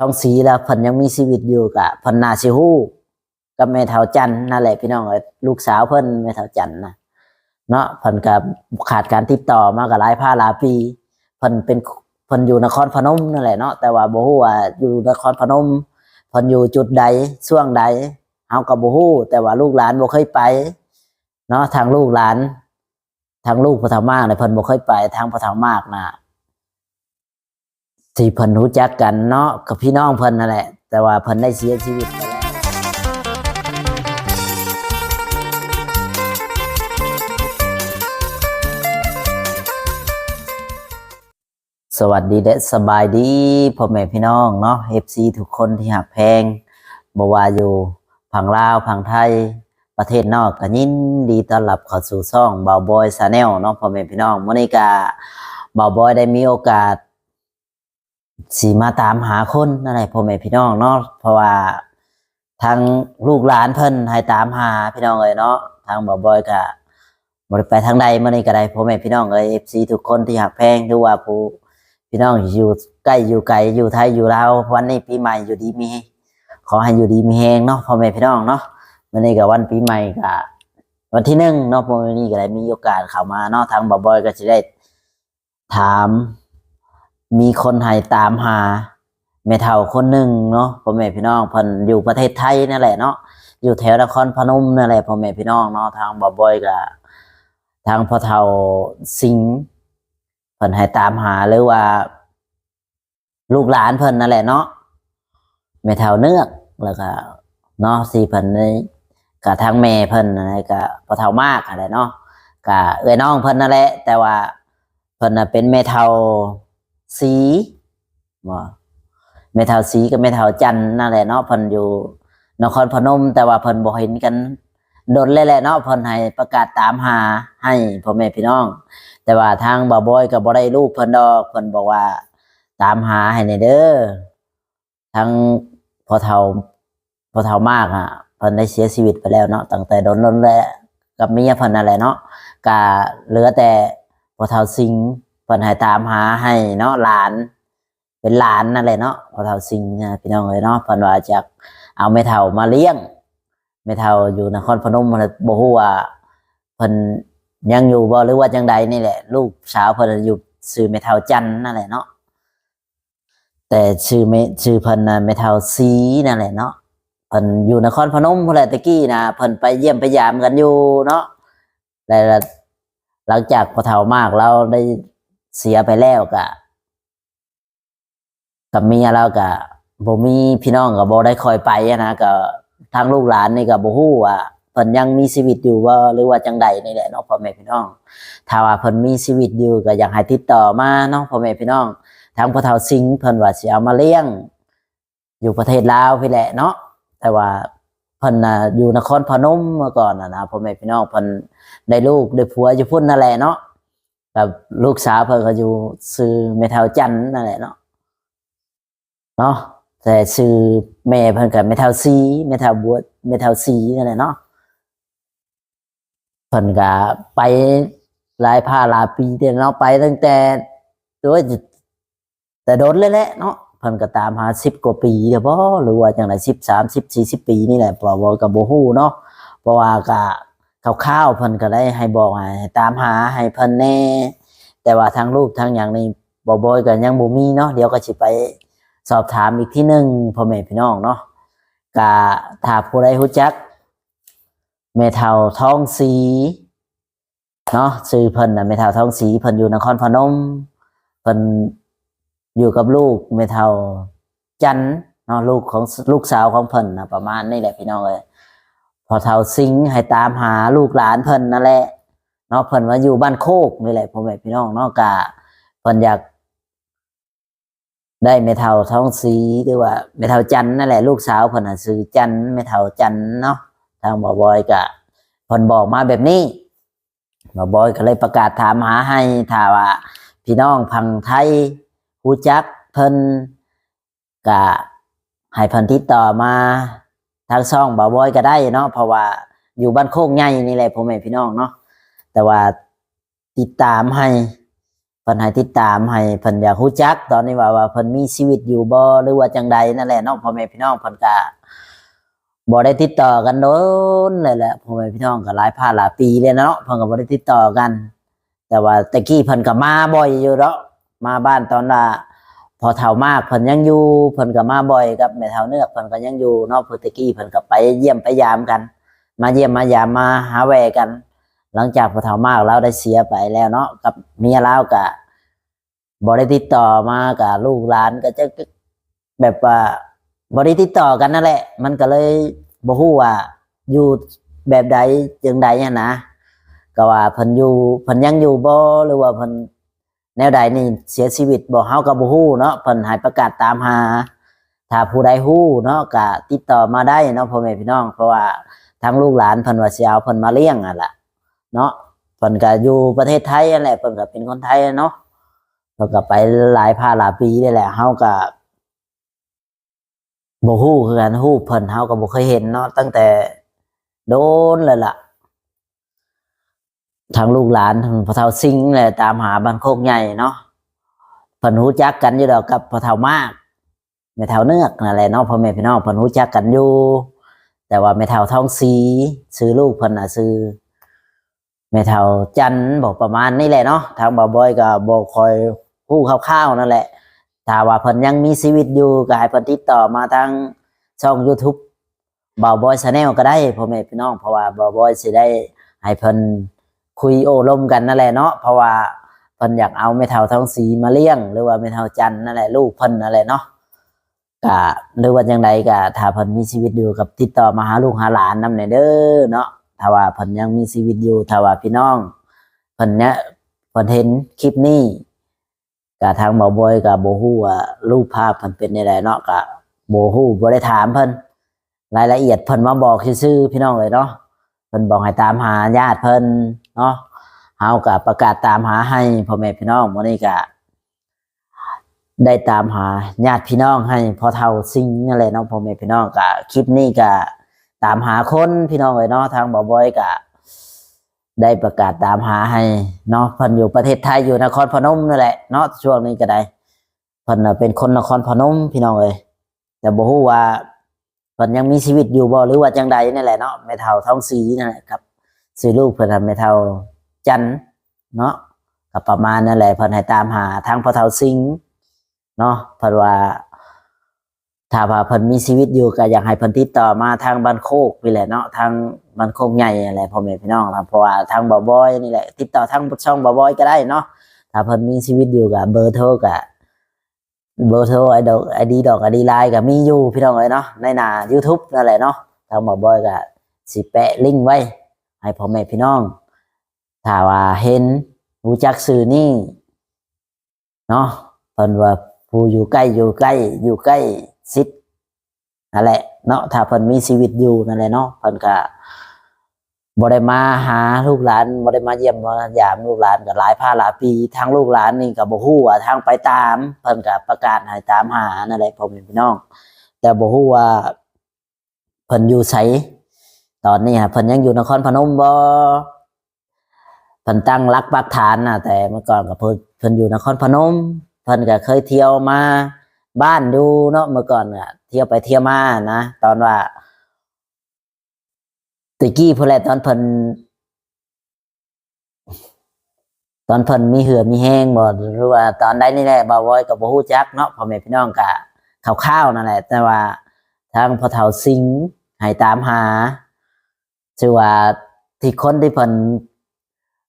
ท้องสีแล้วเพิ่นยังมีชีวิตอยู่กะเพิ่นนาสิฮู้กับแม่เฒ่าจันนั่นแหละพี่น้องเอ้ยลูกสาวเพิ่นแม่เฒ่าจันนะเนาะเพิ่นก็ขาดการติดต่อมาก็หลายพาหลายปีเพิ่นเป็นเพิ่นอยู่นครพนมนั่นแหละเนาะแต่ว่าบ่ฮู้ว่าอยู่นครพนมเพิ่นอยู่จุดใดช่วงใดเฮาก็บ่ฮู้แต่ว่าลูกหลานบ่เคยไปเนาะทางลูกหลาน ทางลูกพ่อเฒ่ามากเนี่ยเพิ่นบ่เคยไปทางพ่อเฒ่ามากนะ ที่เพิ่นรู้จักกันเนาะกับพี่น้องเพิ่นนั่นแหละ แต่ว่าเพิ่นได้เสียชีวิตไปแล้วสวัสดีและสบายดีพ่อแม่พี่น้องเนาะ FC ทุกคนที่หักแพงบว่าอยู่พังลาวพังไทยประเทศนอกก็ยินดีต้อนรับเข้าสู่ช่องเบาบอยซาแนลเนาะพ่อแม่พี่น้องมื้อนี้ก็เบาบอยได้มีโอกาส สีมาตามหาคนนั่นแหละพ่อแม่พี่น้องเนาะเพราะว่าทางลูกหลานเพิ่นให้ตามหาพี่น้องเอ้ยเนาะทางบาบอยก็บ่ได้ไปทางใดมื้อนี้ก็ได้พ่อแม่พี่น้องเอ้ย FC ทุกคนที่หักแพงหรือว่าผู้พี่น้องอยู่ใกล้อยู่ไกลอยู่ไทยอยู่ลาววันนี้ปีใหม่อยู่ดีมีขอให้อยู่ดีมีแฮงเนาะพ่อแม่พี่น้องเนาะวันนี้กับวันปีใหม่กับวันที่หนึ่งเนาะพ่อวันนี้ก็ได้มีโอกาสเข้ามาเนาะทางบอบอยก็จะได้ถาม มีคนให้ตามหาแม่เฒ่าคนหนึ่งเนาะพ่อแม่พี่น้องเพิ่นอยู่ประเทศไทยนั่นแหละเนาะอยู่แถวนครพนมนั่นแหละพ่อแม่พี่น้องเนาะทางบอบอยกับทางพ่อเฒ่าสิงเพิ่นให้ตามหาหรือว่า ลูกหลานเพิ่นนั่นแหละเนาะแม่เฒ่าเนือกแล้วก็เนาะสี่เพิ่นนี่กับทางแม่เพิ่นอะไรกับพ่อเฒ่ามากอะไรเนาะกับเอ้ยน้องเพิ่นนั่นแหละ แต่ว่าเพิ่นน่ะเป็นแม่เฒ่า สีว่าแม่เฒ่าสีกับแม่เฒ่าจันนั่นแหละเนาะเพิ่นอยู่นครพนม แต่ว่าเพิ่นบ่เห็นกันโดนเลยแหละเนาะเพิ่นให้ประกาศตามหาให้พ่อแม่พี่น้อง แต่ว่าทางบ่าวบอยก็บ่ได้ลูกเพิ่นดอกเพิ่นบอกว่าตามหาให้ในเด้อทั้งพอเฒ่าพอเฒ่ามากอะเพิ่นได้เสียชีวิตไปแล้วเนาะตั้งแต่โดนนนแล้วกับเมียเพิ่นนั่นแหละเนาะก็เหลือแต่พอเฒ่าสิง พิ่นให้ตามหาให้เนาะหลาน เป็นหลานนั่นแหละเนาะพอเฒ่าสิงพี่น้องเอ้ยเนาะเพิ่นว่าจะเอาแม่เฒ่ามาเลี้ยงแม่เฒ่าอยู่นครพนมมันบ่ฮู้ว่าเพิ่นยังอยู่บ่หรือว่าจังใดนี่แหละ ลูกสาวเพิ่นอยู่ชื่อแม่เฒ่าจันนั่นแหละเนาะแต่ชื่อแม่ชื่อเพิ่นน่ะแม่เฒ่าสีนั่นแหละเนาะเพิ่นอยู่นครพนมพุ่นแหละตะกี้นะเพิ่นไปเยี่ยมไปยามกันอยู่เนาะแต่หลังจากพอเฒ่ามากเราได้ เสียไปแล้วกะกับเมียเรากะบ่มีพี่น้องก็บ่ได้คอยไปนะก็ทางลูกหลานนี่ก็บ่ฮู้ว่าเพิ่นยังมีชีวิตอยู่ว่าหรือว่าจังใดนี่แหละเนาะพ่อแม่พี่น้อง ถ้าว่าเพิ่นมีชีวิตอยู่ก็อยากให้ติดต่อมาเนาะพ่อแม่พี่น้องทางพ่อเฒ่าสิงห์เพิ่นว่าสิเอามาเลี้ยง อยู่ประเทศลาวพี่แหละเนาะแต่ว่าเพิ่นน่ะอยู่นครพนมเมื่อก่อนน่ะนะพ่อแม่พี่น้องเพิ่นได้ลูกได้ผัวอยู่พุ่นนั่นแหละเนาะ กับลูกสาวเพิ่นก็อยู่ซื้อเมทัลจันนั่นแหละเนาะเนาะแต่ซื้อแม่เพิ่นกับเมทัลซีเมทัลบัวเมทัลซีนั่นแหละเนาะเพิ่นก็ไปหลายผ้าหลายปีเดียวเนาะไปตั้งแต่ตัวแต่โดนเลยแหละเนาะเพิ่นก็ตามหาสิบกว่าปีเดี๋ยวบ่หรือว่าจังไดสิบสามสิบสี่สิบปีนี่แหละเพราะว่ากับโบฮู้เนาะเพราะว่าก็ คร่าวๆเพิ่นก็ได้ให้บอกให้ตามหาให้เพิ่นแน่ แต่ว่าทางรูปทางอย่างนี้บ่บ่อยก็ยังบ่มีเนาะเดี๋ยวก็สิไปสอบถามอีกที่หนึ่งพ่อแม่พี่น้องเนาะก็ถ้าผู้ใดรู้จักแม่เฒ่าทองสีเนาะชื่อเพิ่นน่ะแม่เฒ่าทองสีเพิ่นอยู่นครพนมเพิ่นอยู่กับลูกเมเทาจันทร์เนาะลูกของลูกสาวของเพิ่นนะประมาณนี่แหละพี่น้องเลย พอเท่าซิงให้ตามหาลูกหลานเพิ่นนั่นแหละเนาะเพิ่นว่าอยู่บ้านโคกนี่แหละพ่อแม่พี่น้องเนาะกะเพิ่นอยาก ได้เมเทาท้องสีหรือว่าเมเทาจันนั่นแหละ ลูกสาวเพิ่นน่ะซื้อจันทร์เมเทาจันเนาะทางบอบอยกะเพิ่นบอกมาแบบนี้บอบอยก็เลยประกาศถามหาให้ถ้าว่า พี่น้องพังไทยรู้จักเพิ่นกะให้เพิ่นติดต่อมา ทางช่องบ่าวบอยก็ได้เนาะเพราะว่าอยู่บ้านโคกใหญ่นี่แหละพ่อแม่พี่น้องเนาะแต่ว่าติดตามให้เพิ่นให้ติดตามให้เพิ่นอยากรู้จัก ตอนนี้ว่าว่าเพิ่นมีชีวิตอยู่บ่หรือว่าจังใดนั่นแหละเนาะพ่อแม่พี่น้องเพิ่นก็บ่ได้ติดต่อกันโดนเลยแหละพ่อแม่พี่น้องก็หลายพาหลายปีเลยเนาะเพิ่นก็บ่ได้ติดต่อกัน แต่ว่าตะกี้เพิ่นก็มาบ่อยอยู่เนาะมาบ้านตอนว่า พอเฒ่ามากเพิ่นยังอยู่เพิ่นก็มาบ่อยกับแม่เฒ่าเนือเพิ่นก็ยังอยู่นาะเพิ่นตะกี้เพิ่นก็ไปเยี่ยมไปยามกัน มาเยี่ยมมายามมาหาแวกัน หลังจากพอเฒ่ามากเราได้เสียไปแล้วเนาะกับเมียเราก็บ่ได้ติดต่อมากับลูกหลานก็จะแบบว่าบ่ได้ติดต่อกันนั่นแหละ มันก็เลยบ่ฮู้ว่าอยู่แบบใดจังใดเนี่ยนะก็ว่าเพิ่นอยู่เพิ่นยังอยู่บ่หรือว่าเพิ่น แนวใดนี่เสียชีวิตบ่เฮาก็บ่ฮู้เนาะเพิ่นให้ประกาศตามหา ถ้าผู้ใดฮู้เนาะก็ติดต่อมาได้เนาะพ่อแม่พี่น้อง เพราะว่าทางลูกหลานเพิ่นว่าสิเอาเพิ่นมาเลี้ยงอะล่ะเนาะเพิ่นก็อยู่ประเทศไทยนั่นแหละเพิ่นก็เป็นคนไทยเนาะเพิ่นก็ไปหลายพาหลายปีนี่แหละเฮาก็บ่ฮู้คือกันฮู้เพิ่นเฮาก็บ่เคยเห็นเนาะตั้งแต่โดนเลยล่ะ ทางลูกหลานทางพ่อเฒ่าซิงห์เลยตามหาบ้านโคกใหญ่เนาะพิ่นรู้จักกันอยู่ดอกกับพ่อเฒ่ามากแม่เฒ่าเนือกนั่นแหละเนาะพ่อแม่พี่น้องพิ่นรู้จักกันอยู่ แต่ว่าแม่เฒ่าทองศรีซื้อลูกพิ่นน่ะซื้อแม่เฒ่าจันบอกประมาณนี้แหละเนาะทางบ่าวบอยก็บ่คอยฮู้คร่าวๆนั่นแหละถ้าว่าเพิ่นยังมีชีวิตอยู่ก็ให้เพิ่นติดต่อมาทางช่อง YouTube บ่าวบอย Channel ก็ได้พ่อแม่พี่น้องเพราะว่าบ่าวบอยสิได้ให้เพิ่น คุยโอ้ลมกันนั่นแหละเนาะเพราะว่าเพิ่นอยากเอาแม่เฒ่าทองสีมาเลี้ยง หรือว่าแม่เฒ่าจันนั่นแหละลูกเพิ่นนั่นแหละเนาะก็หรือว่าจังใดก็ถ้าเพิ่นมีชีวิตอยู่กับติดต่อมาหาลูกหาหลานนำเด้อเนาะถ้าว่าเพิ่นยังมีชีวิตอยู่ถ้าว่าพี่น้องเพิ่นเนี้ยเพิ่นเห็นคลิปนี้ก็ทางหมอบอยก็บ่ฮู้ว่ารูปภาพเพิ่นเป็นจังไดเนาะก็บ่ฮู้บ่ได้ถามเพิ่นรายละเอียดเพิ่นมาบอกซื่อๆพี่น้องเลยเนาะเพิ่นบอกให้ตามหาญาติเพิ่น เนาะเฮาก็ประกาศตามหาให้พ่อแม่พี่น้องมื้อนี้ก็ได้ตามหาญาติพี่น้องให้พอเท่าซิงนั่นแหละเนาะพ่อแม่พี่น้องก็คลิปนี้ก็ตามหาคนพี่น้องเลยเนาะทางบ่าวบอยก็ได้ประกาศตามหาให้เนาะเพิ่นอยู่ประเทศไทยอยู่นครพนมนั่นแหละเนาะช่วงนี้ก็ได้เพิ่นเป็นคนนครพนมพี่น้องเอ้ยแต่บ่ฮู้ว่าเพิ่นยังมีชีวิตอยู่บ่หรือว่าจังใดนี่นแหละเนาะแม่เฒ่าท้องสีนั่นแหละครับ ซื้อลูกเพิ่นทำแม่เฒ่าจันเนาะก็ประมาณนั่นแหละเพิ่นให้ตามหาทางพ่อเฒ่าสิงเนาะเพิ่นว่าถ้าว่าเพิ่นมีชีวิตอยู่ก็อยากให้เพิ่นติดต่อมาทางบ้านโคกนี่แหละเนาะทางบ้านโคกใหญ่อะไรพ่อแม่พี่น้องครับเพราะว่าทางบ่บอยนี่แหละ ติดต่อทางช่องบ่บอยก็ได้เนาะถ้าเพิ่นมีชีวิตอยู่ก็เบอร์โทรก็เบอร์โทรไอดอกไอดีดอกไอดีไลน์ก็มีอยู่พี่น้องเลยเนาะในหน้า YouTube นั่นแหละเนาะทางหมอบอยก็สิแปะลิงก์ไว้ ให้พ่อแม่พี่น้องถ้าว่าเห็นรู้จักสื่อนี่เนาะเพิ่นว่าผู้อยู่ใกล้อยู่ใกล้อยู่ใกล้ซิดนั่นแหละเนาะถ้าเพิ่นมีชีวิตอยู่นั่นแหละเนาะเพิ่นก็บ่ได้มาหาลูกหลานบ่ได้มาเยี่ยมมายามลูกหลานก็หลายพาหลายปีทางลูกหลานนี่ก็บ่ฮู้ว่าทางไปตาม เพิ่นก็ประกาศให้ตามหานั่นแหละพ่อแม่พี่น้อง แต่บ่ฮู้ว่าเพิ่นอยู่ไส ตอนนี้ฮะเพิ่นยังอยู่นครพนมบ่เพิ่นตั้งรักปักฐานนะแต่เมื่อก่อนก็เพิ่นเพิ่นอยู่นครพนมเพิ่นก็เคยเที่ยวมาบ้านดูเนาะเมื่อก่อนก็เที่ยวไปเที่ยวมานะตอนว่าตะกี้พุ่นแลตอนเพิ่นตอนเพิ่นมีเหือมีแห้งบ่หรือว่าตอนใดนี่แหละบ่าวอยก็บ่ฮู้จักเนาะพ่อแม่พี่น้องก็คร่าวๆนั่นแหละ แต่ว่าทางพ่อเฒ่าสิงห์ให้ตามหา ชื่อว่าที่คนที่เพิ่น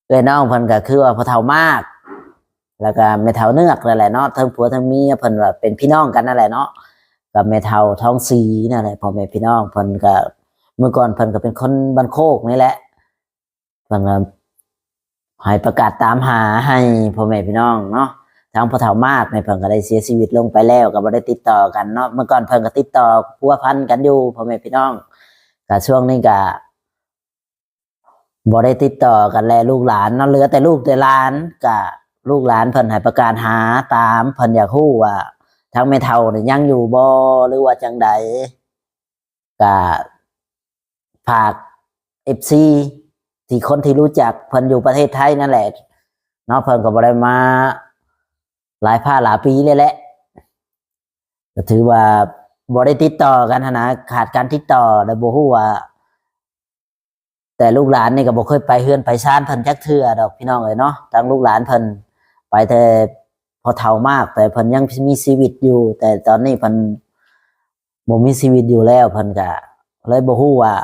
เอ้ยน้องเพิ่นก็คือว่าพอเฒ่ามาก แล้วก็แม่เฒ่าเนือกนั่นแหละเนาะทั้งผัวทั้งเมียเพิ่นว่าเป็นพี่น้องกันนั่นแหละเนาะกับแม่เฒ่าท้องสีนั่นแหละพ่อแม่พี่น้องเพิ่นก็เมื่อก่อนเพิ่นก็เป็นคนบ้านโคกนี่แหละเพิ่นก็ให้ประกาศตามหาให้พ่อแม่พี่น้องเนาะทางพ่อเฒ่ามากในเพิ่นก็ได้เสียชีวิตลงไปแล้วก็บ่ได้ติดต่อกันเนาะเมื่อก่อนเพิ่นก็ติดต่อพัวพันกันอยู่พ่อแม่พี่น้องก็ช่วงนี้ก็ บ่ได้ติดต่อกันแล้วลูกหลานเนาะเหลือแต่ลูกแต่หลานก็ลูกหลานเพิ่นให้ประกาศหาตามเพิ่นอยากฮู้ว่าทางแม่เฒ่านี่ยังอยู่บ่หรือว่าจังใดก็ฝาก FC ที่คนที่รู้จักเพิ่นอยู่ประเทศไทยนั่นแหละเนาะเพิ่นก็บ่ได้มาหลายผ้าหลายปีเลยแหละก็ถือว่าบ่ได้ติดต่อกันหั้นนะขาดการติดต่อแล้วบ่ฮู้ว่า แต่ลูกหลานนี่ก็บ่เคยไปเฮือนไปซ่านเพิ่นจักเทื่อดอกพี่น้องเอ้ยเนาะทางลูกหลานเพิ่นไปแต่พอเฒ่ามาก แต่เพิ่นยังมีชีวิตอยู่ แต่ตอนนี้เพิ่นบ่มีชีวิตอยู่แล้วเพิ่นก็เลยบ่ฮู้ว่า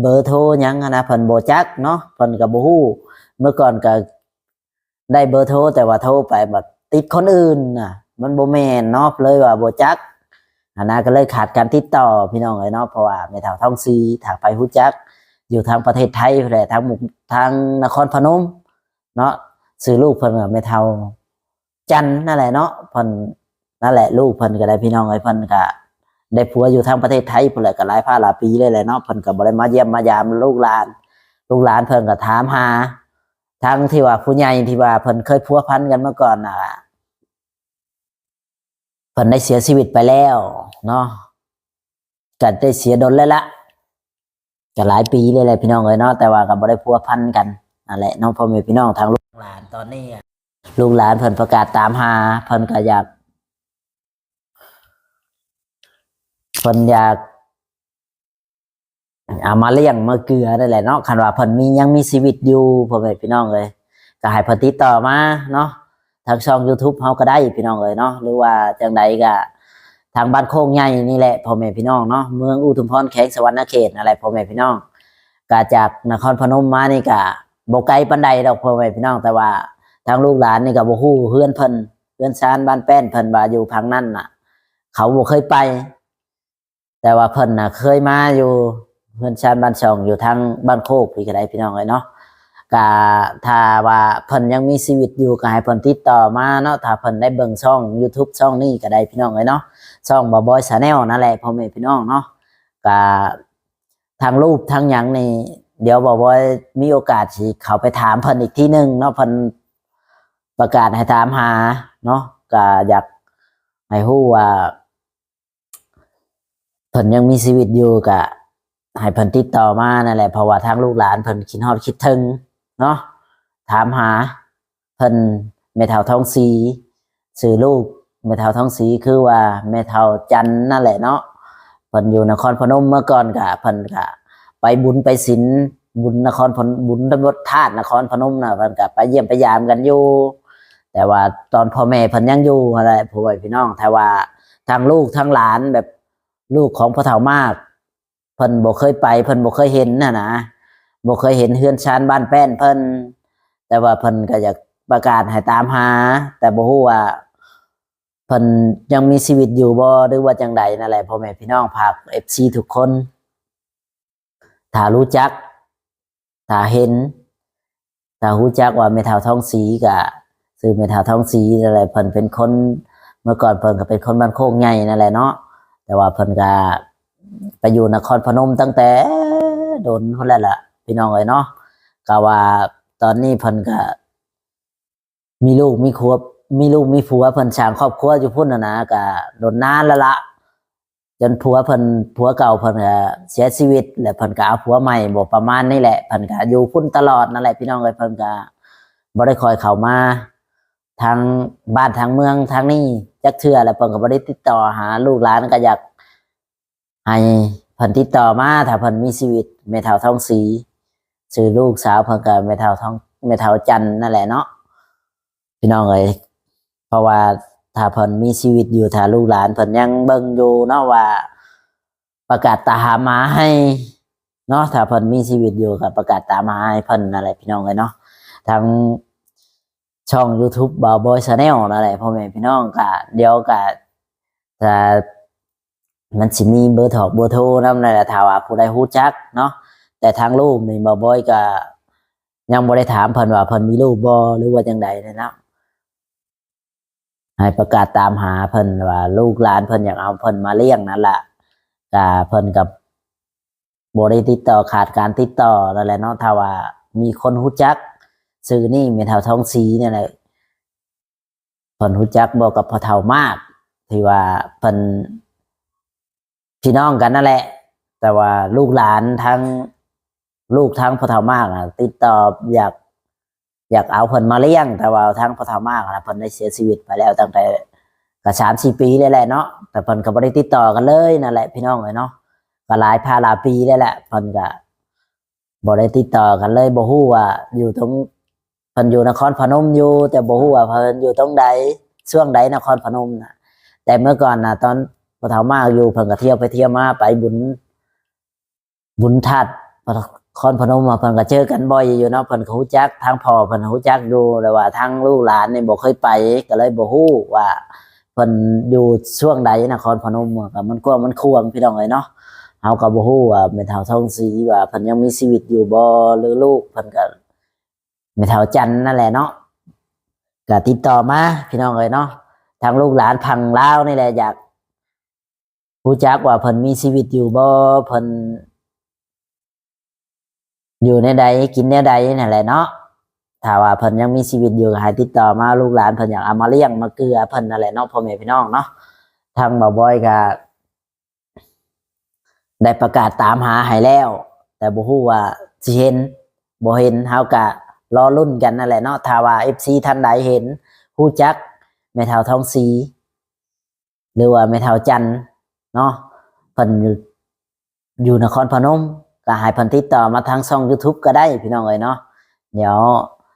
เบอร์โทรยังนะเพิ่นบ่จักเนาะเพิ่นก็บ่ฮู้เมื่อก่อนก็ได้เบอร์โทรแต่ว่าโทรไปแบบติดคนอื่นน่ะ มันบ่แม่นเนาะเลยว่าบ่จักอันนะก็เลยขาดการติดต่อพี่น้องเอ้ยเนาะเพราะว่าแม่เฒ่าท้องซีถ้าไปฮู้จัก อยู่ทางประเทศไทยแหละทางหมุกทางนครพนม เนาะซื้อลูกเพิ่นก็ไม่เท่า จันนั่นแหละเนาะเพิ่นนั่นแหละลูกเพิ่นก็ได้พี่น้องไอ้เพิ่นก็ได้ผัวอยู่ทางประเทศไทยเพิ่นแหละก็หลายผ้าหลายปีเลยแหละเนาะเพิ่นก็บ่ได้มาเยี่ยมมายามลูกหลาน ลูกหลานเพิ่นก็ถามหาทั้งที่ว่าผู้ใหญ่ที่ว่าเพิ่นเคยพัวพันกันเมาก่อนน่ะเพิ่นได้เสียชีวิตไปแล้วเนาะก็ได้เสียดนแล้วละ ก็หลายปีเลยแหละพี่น้องเอ้ยเนาะแต่ว่าก็บ่ได้พัวพันกันนั่นแหละน้องพ่อแม่พี่น้องทางลูกหลานตอนนี้ลูกหลานเพิ่นประกาศตามหาเพิ่นก็อยากเพิ่นอยากเอามาเลี้ยงมาเกลือนั่นแหละเนาะคันว่าเพิ่นมียังมีชีวิตอยู่พ่อแม่พี่น้องเอ้ยก็ให้เพิ่นติดต่อมาเนาะทางช่อง YouTube เฮาก็ได้พี่น้องเอ้ยเนาะหรือว่าจังใดก็ ทางบ้านโคกใหญ่นี่แหละพ่อแม่พี่น้องเนาะเมืองอุทุมพรแขงสวรรณเขตอะไรพ่อแม่พี่น้องก็จากนครพนมมานี่ก็บ่ไกลปานใดดอกพ่อแม่พี่น้องแต่ว่าทางลูกหลานนี่ก็บ่ฮู้เฮือนเพิ่นเฮือนชานบ้านแป้นเพิ่นว่าอยู่พังนั่นน่ะ เขาบ่เคยไป แต่ว่าเพิ่นน่ะ เคยมาอยู่เฮือนชานบ้านช่องอยู่ทางบ้านโคกพี่ก็ได้พี่น้องเอ้ยเนาะก็ถ้าว่าเพิ่นยังมีชีวิตอยู่ก็ให้เพิ่นติดต่อมาเนาะถ้าเพิ่นได้เบิ่งช่อง YouTube ช่องนี้ก็ได้พี่น้องเอ้ยเนาะ ช่องบอบอยชาแนลนั่นแหละพ่อแม่พี่น้องเนาะก็ทางรูปทางหยังนี่เดี๋ยวบอบอยมีโอกาสสิเขาไปถามเพิ่นอีกทีหนึ่งเนาะเพิ่นประกาศให้ถามหาเนาะก็อยากให้ฮู้ว่าเพิ่นยังมีชีวิตอยู่ก็ให้เพิ่นติดต่อมานั่นแหละเพราะว่าทางลูกหลานเพิ่นคิดฮอดคิดถึงเนาะถามหาเพิ่นแม่เฒ่าท้องสีสื่อลูก แม่เฒ่าท้องสีคือว่าแม่เฒ่าจันนั่นแหละเนาะเพิ่นอยู่นครพนมเมื่อก่อนกะเพิ่นกะ ไปบุญไปศีลบุญนครพนบุญตำรวจธาตุนครพนมนะเพิ่นกะไปเยี่ยมไปยามกันอยู่ แต่ว่าตอนพ่อแม่เพิ่นยังอยู่อะไรพ่อแม่พี่น้องแต่ว่าทางลูกทางหลานแบบลูกของพ่อเฒ่ามากเพิ่นบ่เคยไปเพิ่นบ่เคยเห็นนะนะบ่เคยเห็นเฮือนชานบ้านแป้นเพิ่นแต่ว่าเพิ่นก็อยากประกาศให้ตามหา แต่บ่ฮู้ว่า เพิ่นยังมีชีวิตอยู่บ่หรือว่าจังใดนั่นแหละพ่อแม่พี่น้องภาค FC ทุกคนถ้ารู้จักถ้าเห็นถ้ารู้จักว่าแม่เฒ่าท้องสีก็ซื้อแม่เฒ่าท้องสีนั่นแหละเพิ่นเป็นคนเมื่อก่อนเพิ่นก็เป็นคนบ้านโคกใหญ่นั่นแหละเนาะแต่ว่าเพิ่นก็ไปอยู่นครพนมตั้งแต่โดนคนแล้วล่ะพี่น้องเอ้ยเนาะก็ว่าตอนนี้เพิ่นก็มีลูกมีครัว มีลูกมีผัวเพิ่นสร้างครอบครัวอยู่พุ่นนะนะก็โดนนานแล้วละจนผัวเพิ่นผัวเก่าเพิ่นก็เสียชีวิต แล้วเพิ่นก็เอาผัวใหม่บ่ประมาณนี้แหละเพิ่นก็อยู่พุ่นตลอดนั่นแหละพี่น้องเอ้ยเพิ่นก็บ่ได้คอยเข้ามาทางบ้านทางเมืองทางนี้จักเทื่อแล้วเพิ่นก็บ่ได้ติดต่อหาลูกหลานก็อยากให้เพิ่นติดต่อมาถ้าเพิ่นมีชีวิตแม่เฒ่าทองสีชื่อลูกสาวเพิ่นก็แม่เฒ่าทองแม่เฒ่าจันทน์นั่นแหละเนาะพี่น้องเอ้ย ราะว่าถ้าเพิ่นมีชีวิตอยู่ถ้าลูกหลานเพิ่นยังเบิ่งอยู่เนาะว่าประกาศตามหาให้เนาะถ้าเพิ่นมีชีวิตอยู่ก็ประกาศตามหาให้เพิ่นนั่นแหละพี่น้องเอ้ยเนาะทางช่อง YouTube บ่าวบอยชาแนลนั่นแหละพ่อแม่พี่น้องก็เดี๋ยวก็จะมันสิมีเบอร์โทรเบอร์โทรนำนั่นแหละถาว่าผู้ใดฮู้จักเนาะแต่ทางลูกนี่บ่าวบอยก็ยังบ่ได้ถามเพิ่นว่าเพิ่นมีลูกบ่หรือว่าจังใดนะเนะ ให้ประกาศตามหาเพิ่นว่า ลูกหลานเพิ่นอยากเอาเพิ่นมาเลี้ยงนั่นแหละก็เพิ่นกับบ่ได้ติดต่อขาดการติดต่อนั่นแหละเนาะถ้าว่า มีคนฮู้จักซื้อนี่ม่เฒ่าท้องสีเนี่ยแหละเพิ่นฮู้จักบ่กับพ่อเฒ่ามาก ที่ว่าเพิ่นพี่น้องกันนั่นแหละ แต่ว่าลูกหลานทั้งลูกทั้งพ่อเฒ่ามากอะ ติดต่ออยาก อยากเอาเพิ่นมาเลี้ยง แต่ว่าทางพระธรรมากนะเพิ่นได้เสียชีวิตไปแล้วตั้งแต่ก็สามสี่ปีแล้วแหละเนาะแต่เพิ่นก็บ่ได้ติดต่อกันเลยนั่นแหละพี่น้องเอ้ยเนาะก็หลายพาหลายปีแล้วแหละเพิ่นก็บ่ได้ติดต่อกันเลยบ่ฮู้ว่าอยู่ตรงเพิ่นอยู่นครพนมอยู่ แต่บ่ฮู้ว่าเพิ่นอยู่ตรงใดช่วงใดนครพนมน่ะแต่เมื่อก่อนน่ะตอนพระเฒ่ามากอยู่เพิ่นก็เที่ยวไปเที่ยวมาไปบุญบุญทัด พระนพนมมาเพิ่นก็เจอกันบ่อยอยู่เนาะเพิ่นก็รู้จักทางพ่อเพิ่นรู้จักอยู่แต่ว่าทางลูกหลานนี่บ่เคยไปก็เลยบ่ฮู้ว่าเพิ่นอยู่ช่วงใดนครพนมก็มันกว้างมันควงพี่น้องเอ้ยเนาะเฮาก็บ่ฮู้ว่าแม่เฒ่าทองศรีว่าเพิ่นยังมีชีวิตอยู่บ่หรือลูกเพิ่นก็แม่เฒ่าจันนั่นแหละเนาะก็ติดต่อมาพี่น้องเอ้ยเนาะทางลูกหลานพังลาวนี่แหละอยากรู้จักว่าเพิ่นมีชีวิตอยู่บ่เพิ่น อยู่ในใดกินในใดนั่นแหละเนาะถ้าว่าเพิ่นยังมีชีวิตอยู่ก็ให้ติดต่อมาลูกหลานเพิ่นอยากเอามาเลี้ยงมาเกลือเพิ่นนั่นแหละเนาะพ่อแม่พี่น้องเนาะทางบ่าวบอยก็ได้ประกาศตามหาให้แล้ว แต่บ่ฮู้ว่าสิเห็นบ่เห็นเฮาก็รอลุ้นกันนั่นแหละเนาะถ้าว่า FC ท่านใดเห็นฮู้จักแม่เฒ่าทองศรีหรือว่าแม่เฒ่าจันเนาะเพิ่นอยู่อยู่นครพนม ก็ให้เพิ่นติดต่อมาทางช่อง YouTube ก็ได้พี่น้องเอ้ยเนาะเดี๋ยว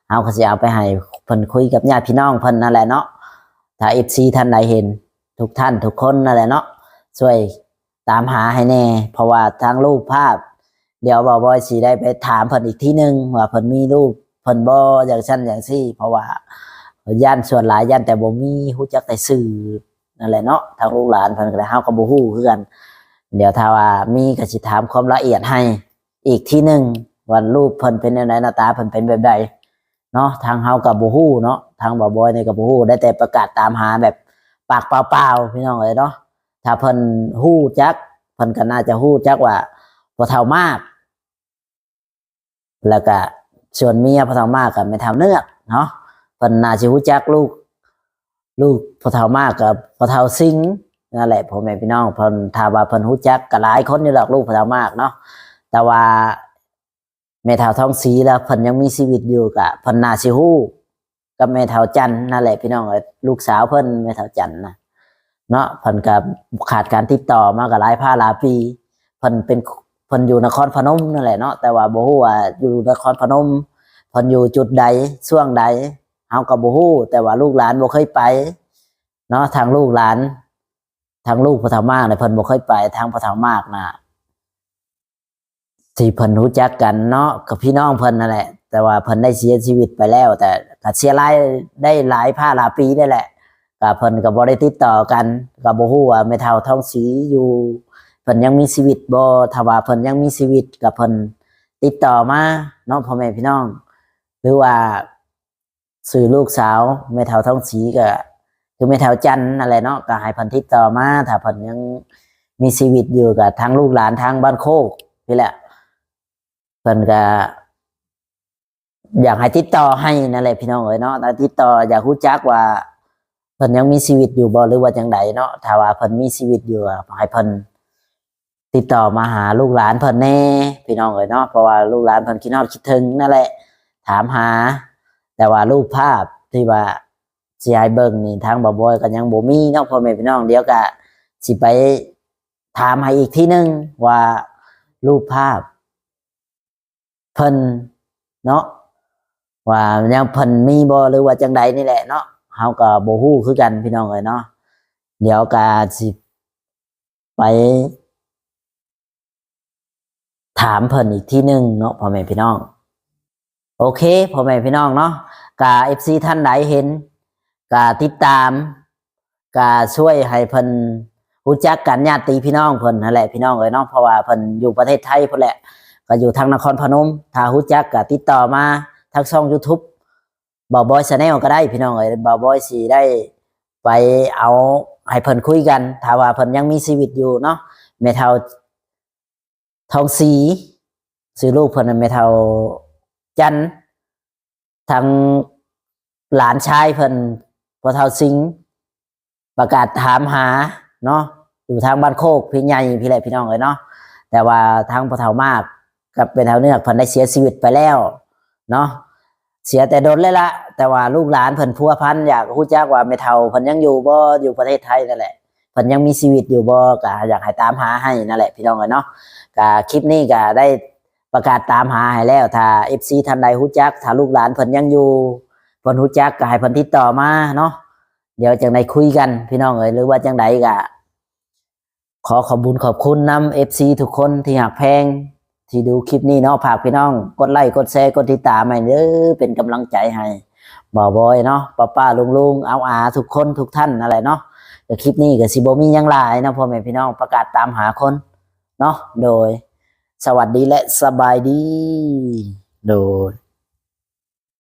เอาก็สิเอาไปให้เพิ่นคุยกับญาติพี่น้องเพิ่นนั่นแหละเนาะถ้า FC ท่านใดเห็น ทุกท่านทุกคนนั่นแหละเนาะช่วยตามหาให้แน่ เพราะว่าทางรูปภาพ เดี๋ยวบ่าวบอยสิได้ไปถามเพิ่นอีกที่หนึ่งว่าเพิ่นมีรูปเพิ่นบ่อย่างชั้นอย่างซี่ เพราะว่าย่านส่วนหลายย่านแต่บ่มีฮู้จักแต่สื่อนั่นแหละเนาะทางลูกหลานเพิ่นก็ได้เฮาก็บ่ฮู้คือกัน เดี๋ยวถ้าว่ามีก็สิถามความละเอียดให้ อีกที่หนึ่งวันรูปเพิ่นเป็นยังไงหน้าตาเพิ่นเป็นแบบใดเนาะทางเฮากับบูฮู้เนาะทางบ่าวบอยในกับบูฮู้ได้แต่ประกาศตามหาแบบปากเปล่าๆพี่น้องเอ้ยเนาะถ้าเพิ่นฮู้จักเพิ่นก็น่าจะฮู้จักว่าบ่เฒ่ามาก แล้วก็ส่วนเมียพอเฒ่ามากกับแม่เฒ่าเนื้อเนาะเพิ่นน่าสิฮู้จักลูก ลูกพอเฒ่ามากกับพอเฒ่าซิง นั่นแหละพ่อแม่พี่น้องเพิ่นถ้าว่าเพิ่นฮู้จักก็หลายคนอยู่หรอกลูกพ่อมากเนาะแต่ว่าแม่เฒ่าทองศรีแล้วเพิ่นยังมีชีวิตอยู่กะเพิ่นน่าสิฮู้กับแม่เฒ่าจันนั่นแหละพี่น้องลูกสาวเพิ่นแม่เฒ่าจันนะเนาะเพิ่นก็ขาดการติดต่อมาก็หลายพาหลายปีเพิ่นเป็นเพิ่นอยู่นครพนมนั่นแหละเนาะแต่ว่าบ่ฮู้ว่าอยู่นครพนมเพิ่นอยู่จุดใดช่วงใดเฮาก็บ่ฮู้แต่ว่าลูกหลานบ่เคยไปเนาะทางลูกหลาน ทางลูกพ่อเฒ่ามากเนี่ยเพิ่นบ่เคยไปทางพ่อเฒ่ามากนะที่เพิ่นรู้จักกันเนาะกับพี่น้องเพิ่นนั่นแหละ แต่ว่าเพิ่นได้เสียชีวิตไปแล้ว แต่ก็เสียหลายได้หลายผ้าหลายปีได้แหละก็เพิ่นก็บ่ได้ติดต่อกันก็บ่ฮู้ว่าแม่เฒ่าท้องสีอยู่เพิ่นยังมีชีวิตบ่ถ้าว่าเพิ่นยังมีชีวิตก็เพิ่นติดต่อมาเนาะพ่อแม่พี่น้อง หรือว่าสื่อลูกสาวแม่เฒ่าท้องสีก็ คือแม่เฒ่าจันทร์นั่นแหละเนาะก็ให้พิ่นติดต่อมาถ้าพิ่นยังมีชีวิตอยู่กับทางลูกหลานทางบ้านโคกนี่แหละเพิ่นก็อยากให้ติดต่อให้นั่นแหละพี่น้องเอ้ยเนาะแต่ติดต่ออยากรู้จักว่าเพิ่นยังมีชีวิตอยู่บ่หรือว่าจังไดเนาะถ้าว่าเพิ่นมีชีวิตอยู่ให้เพิ่นติดต่อมาหาลูกหลานเพิ่นแน่พี่น้องเอ้ยเนาะเพราะว่าลูกหลานเพิ่นคิดฮอดคิดถึงนั่นแหละ ถามหา แต่ว่ารูปภาพที่ว่า สิให้เบิ่งนี่ทางบ่บอยก็ยังบ่มีเนาะพ่อแม่พี่น้องเดี๋ยวก็สิไปถามให้อีกทีนึงว่ารูปภาพเพิ่นเนาะว่ายังเพิ่นมีบ่หรือว่าจังใดนี่แหละเนาะเฮาก็บ่ฮู้คือกันพี่น้องเอ้ยเนาะเดี๋ยวก็สิไปถามเพิ่นอีกทีหนึงเนาะพ่อแม่พี่น้อง โอเคพ่อแม่พี่น้องเนาะกา FC ท่านใดเห็น กาติดตามกาช่วยให้เพิ่นรู้จักกันญาติพี่น้องเพิ่นนั่นแหละพี่น้องเอ้ยเนาะเพราะว่าเพิ่นอยู่ประเทศไทยพุ่นแหละก็อยู่ทางนครพนม ถ้ารู้จักก็ติดต่อมาทางช่อง YouTube บ่บอยชาแนลก็ได้พี่น้องเอ้ยบ่บอยสิได้ไปเอาให้เพิ่นคุยกัน ถ้าว่าเพิ่นยังมีชีวิตอยู่เนาะแม่เฒ่าทองศรีซื้อลูกเพิ่นน่ะแม่เฒ่าจันทร์ทางหลานชายเพิ่น อเฒ่าสิงประกาศถามหาเนาะอยู่ทางบ้านโคกพี่ใหญ่พี่แหละพี่น้องเอ้ยเนาะแต่ว่าทางพอเฒ่ามากกับเป็นเท่าเนื้อกพิ่นได้เสียชีวิตไปแล้วเนาะเสียแต่โดนเลยละแต่ว่าลูกหลานเพิ่นพัวพันอยากรู้จักว่าแม่เฒ่าเพิ่นยังอยู่บ่อยู่ประเทศไทยนั่นแหละเพิ่นยังมีชีวิตอยู่บ่ก็อยากให้ตามหาให้นั่นแหละพี่น้องเอ้ยเนาะก็คลิปนี้ก็ได้ประกาศตามหาให้แล้วถ้า FC ท่านใดรู้จักถ้าลูกหลานเพิ่นยังอยู่ พิ่นรู้จักก็ให้เพิ่นติดต่อมาเนาะเดี๋ยวจังไดคุยกันพี่น้องเอ้ยหรือว่าจังไดก็ขอขอบคุญขอบคุณนำ FC ทุกคนที่หักแพงที่ดูคลิปนี้เนาะฝากพี่น้อง กดไลค์กดแชร์กดติดตามให้เด้อเป็นกำลังใจให้บ่าวบอยเนาะป้าป้าลุงลุงเอาอาทุกคนทุกท่านอะไรเนาะก็คลิปนี้ก็สิบ่มียังหลายนะพ่อแม่พี่น้องประกาศตามหาคนเนาะโดย สวัสดีและสบายดี โดย